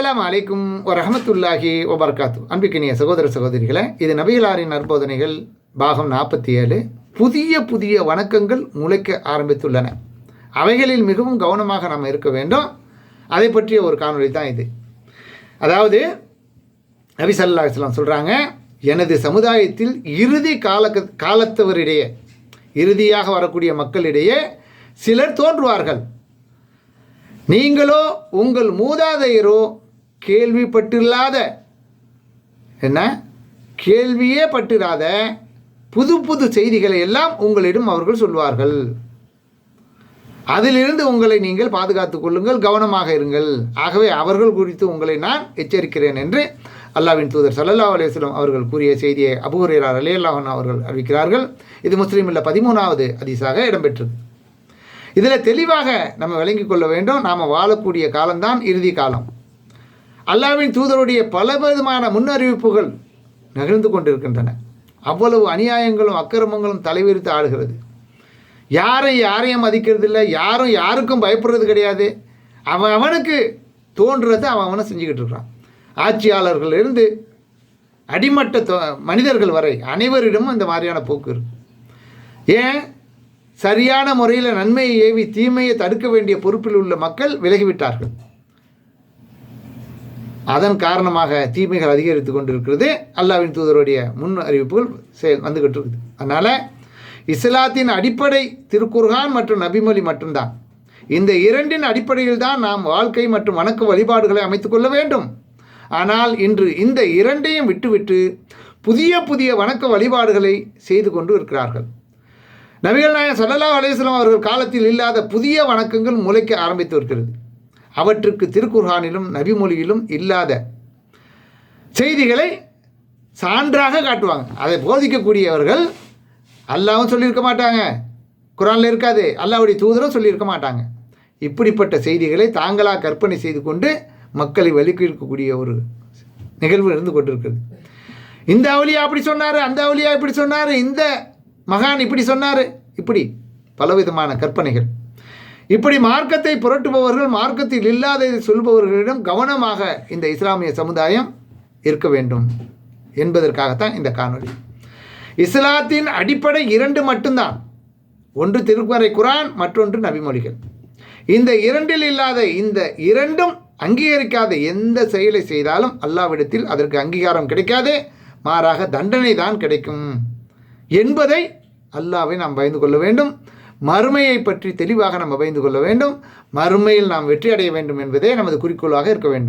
அஸ்ஸலாமு அலைக்கும் வரஹமத்துல்லாஹி வபர்காத்து. அன்பிக்கினிய சகோதர சகோதரிகளை இது நபிகளாரின் நற்போதனைகள் பாகம் நாற்பத்தி ஏழு புதிய புதிய வணக்கங்கள் முளைக்க ஆரம்பித்துள்ளன. அவைகளில் மிகவும் கவனமாக நாம் இருக்க வேண்டும். அதை பற்றிய ஒரு காணொளி தான் இது. அதாவது நபி சல்லா இஸ்லாம் சொல்கிறாங்க எனது சமுதாயத்தில் இறுதி கால காலத்தவரிடையே இறுதியாக வரக்கூடிய மக்களிடையே சிலர் தோன்றுவார்கள். நீங்களோ உங்கள் மூதாதையரோ கேள்விப்பட்டில்லாத என்ன? கேள்வியே பட்டிராத புது புது செய்திகளை எல்லாம் உங்களிடம் அவர்கள் சொல்வார்கள். அதிலிருந்து உங்களை நீங்கள் பாதுகாத்துக் கொள்ளுங்கள் கவனமாக இருங்கள். ஆகவே அவர்கள் குறித்து உங்களை நான் எச்சரிக்கிறேன் என்று அல்லாவின் தூதர் சல்லல்லா அலேஸ்லம் அவர்கள் கூறிய செய்தியை அபுஹுரேரார் அலி அல்லாஹன் அவர்கள் அறிவிக்கிறார்கள். இது முஸ்லீமில் பதிமூணாவது அதிசாக இடம்பெற்றது. இதில் தெளிவாக நம்ம விளங்கிக் கொள்ள வேண்டும். நாம் வாழக்கூடிய காலம்தான் இறுதி காலம். அல்லாவின் தூதருடைய பல விதமான முன்னறிவிப்புகள் நிகழ்ந்து கொண்டிருக்கின்றன. அவ்வளவு அநியாயங்களும் அக்கிரமங்களும் தலைவிரித்து ஆடுகிறது. யாரை யாரையும் மதிக்கிறது இல்லை யாரும் யாருக்கும் பயப்படுறது கிடையாது. அவன் அவனுக்கு தோன்றதை அவன் அவனை செஞ்சுக்கிட்டு இருக்கிறான் ஆட்சியாளர்களிலிருந்து அடிமட்ட தொ- மனிதர்கள் வரை அனைவரிடமும் இந்த மாதிரியான போக்கு இருக்கு. ஏன்? சரியான முறையில் நன்மையை ஏவி தீமையை தடுக்க வேண்டிய பொறுப்பில் உள்ள மக்கள் விலகிவிட்டார்கள். அதன் காரணமாக தீமைகள் அதிகரித்து கொண்டிருக்கிறது. அல்லாவின் தூதருடைய முன் அறிவிப்புகள் செயல் வந்துகிட்டு இருக்குது அதனால் இஸ்லாத்தின் அடிப்படை திருக்குர்ஹான் மற்றும் நபிமொழி மட்டும்தான். இந்த இரண்டின் அடிப்படையில் தான் நாம் வாழ்க்கை மற்றும் வணக்க வழிபாடுகளை அமைத்துக்கொள்ள வேண்டும். ஆனால் இன்று இந்த இரண்டையும் விட்டுவிட்டு புதிய புதிய வணக்க வழிபாடுகளை செய்து கொண்டு இருக்கிறார்கள். நபிகள் நாயன் ஸல்லல்லாஹு அலைஹி அவர்கள் காலத்தில் இல்லாத புதிய வணக்கங்கள் முளைக்க ஆரம்பித்து இருக்கிறது. அவற்றுக்கு திருக்குர்ஹானிலும் நபிமொழியிலும் இல்லாத செய்திகளை சான்றாக காட்டுவாங்க. அதை போதிக்கக்கூடியவர்கள் அல்லாவும் சொல்லியிருக்க மாட்டாங்க. குரானில் இருக்காது. அல்லாவுடைய தூதரும் சொல்லியிருக்க மாட்டாங்க. இப்படிப்பட்ட செய்திகளை தாங்களாக கற்பனை செய்து கொண்டு மக்களை வலிக்கிருக்கக்கூடிய ஒரு நிகழ்வு இருந்து கொண்டிருக்கிறது. இந்த அவலியா அப்படி சொன்னார் அந்த அவலியா இப்படி சொன்னார் இந்த மகான் இப்படி சொன்னார். இப்படி பலவிதமான கற்பனைகள். இப்படி மார்க்கத்தை புரட்டுபவர்கள் மார்க்கத்தில் இல்லாததை சொல்பவர்களிடம் கவனமாக இந்த இஸ்லாமிய சமுதாயம் இருக்க வேண்டும் என்பதற்காகத்தான் இந்த காணொலி இஸ்லாத்தின் அடிப்படை இரண்டு மட்டும்தான். ஒன்று திருக்குறை குரான் மற்றொன்று நபிமொழிகள் இந்த இரண்டில் இல்லாத இந்த இரண்டும் அங்கீகரிக்காத எந்த செயலை செய்தாலும் அல்லாவிடத்தில் அதற்கு அங்கீகாரம் கிடைக்காது மாறாக தண்டனை தான் கிடைக்கும் என்பதை அல்லாவை நாம் பயந்து கொள்ள வேண்டும். மறுமையை பற்றி தெளிவாக நாம் பயந்து கொள்ள வேண்டும். மறுமையில் நாம் வெற்றி அடைய வேண்டும் என்பதே நமது குறிக்கோளாக இருக்க வேண்டும்.